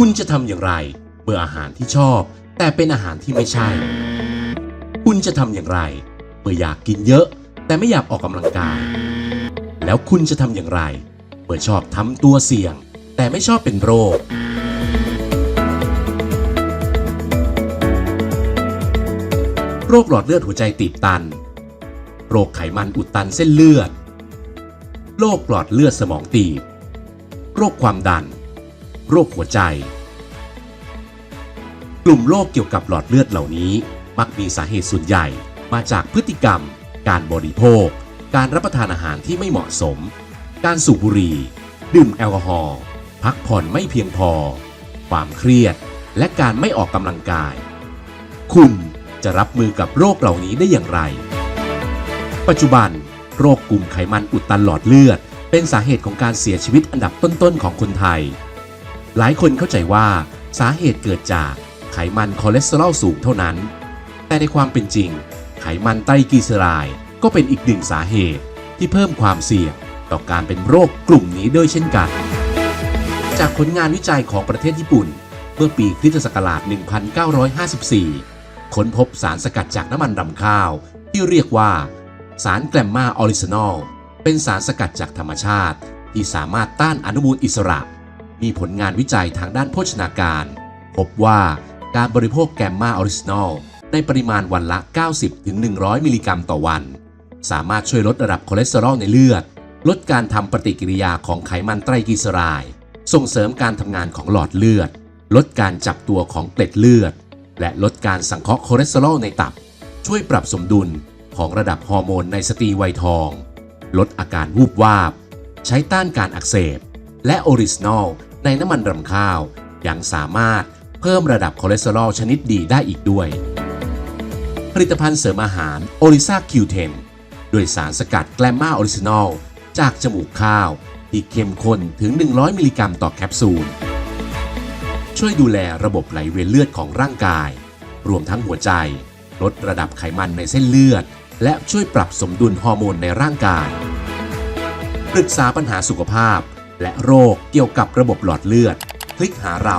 คุณจะทำอย่างไร เมื่ออาหารที่ชอบ แต่เป็นอาหารที่ไม่ใช่ คุณจะทำอย่างไร เมื่ออยากกินเยอะ แต่ไม่อยากออกกำลังกาย แล้วคุณจะทำอย่างไร เมื่อชอบทำตัวเสี่ยง แต่ไม่ชอบเป็นโรคโรคหลอดเลือดหัวใจตีบตัน โรคไขมันอุดตันเส้นเลือด โรคหลอดเลือดสมองตีบ โรคความดัน โรคหัวใจ กลุ่มโรคเกี่ยวกับหลอดเลือดเหล่านี้ มักมีสาเหตุส่วนใหญ่มาจากพฤติกรรม การบริโภค การรับประทานอาหารที่ไม่เหมาะสม การสูบบุหรี่ ดื่มแอลกอฮอล์ พักผ่อนไม่เพียงพอ ความเครียด และการไม่ออกกำลังกาย คุณจะรับมือกับโรคเหล่านี้ได้อย่างไร ปัจจุบัน โรคกลุ่มไขมันอุดตันหลอดเลือด เป็นสาเหตุของการเสียชีวิตอันดับต้นๆของคนไทย หลายคนเข้าใจว่าสาเหตุเกิดจากไขมันคอเลสเตอรอลสูงเท่านั้น แต่ในความเป็นจริง ไขมันไตรกลีเซอไรด์ก็เป็นอีกหนึ่งสาเหตุที่เพิ่มความเสี่ยงต่อการเป็นโรคกลุ่มนี้ด้วยเช่นกัน จากผลงานวิจัยของประเทศญี่ปุ่น เมื่อปีคริสตศักราช 1954 ค้นพบสารสกัดจากน้ำมันรำข้าว ที่เรียกว่า สารแกลมมาออริจินอล เป็นสารสกัดจากธรรมชาติ ที่สามารถต้านอนุมูลอิสระ มีผลงานวิจัยทางด้านโภชนาการ พบว่าการบริโภคแกมมาออริจินอลในปริมาณวันละ 90-100 มิลลิกรัมต่อวัน สามารถช่วยลดระดับคอเลสเตอรอลในเลือด ลดการทำปฏิกิริยาของไขมันไตรกลีเซอไรด์ส่งเสริมการทำงานของหลอดเลือด ลดการจับตัวของเกล็ดเลือด และลดการสังเคราะห์คอเลสเตอรอลในตับ ช่วยปรับสมดุลของระดับฮอร์โมนในสตรีวัยทอง ลดอาการวูบวาบ ใช้ต้านการอักเสบ และออริจินอล ในน้ำมันรำข้าว ยังสามารถเพิ่มระดับคอเลสเตอรอลชนิดดีได้อีกด้วย ผลิตภัณฑ์เสริมอาหารโอริซาคิวเทนด้วยสารสกัดแกลมมาออริจินอลจากจมูกข้าวที่เข้มข้นถึง 100 มิลลิกรัมต่อแคปซูล ช่วยดูแลระบบไหลเวียนเลือดของร่างกาย รวมทั้งหัวใจ ลดระดับไขมันในเส้นเลือด และช่วยปรับสมดุลฮอร์โมนในร่างกาย ปรึกษาปัญหาสุขภาพ และโรคเกี่ยวกับระบบหลอดเลือด คลิกหาเรา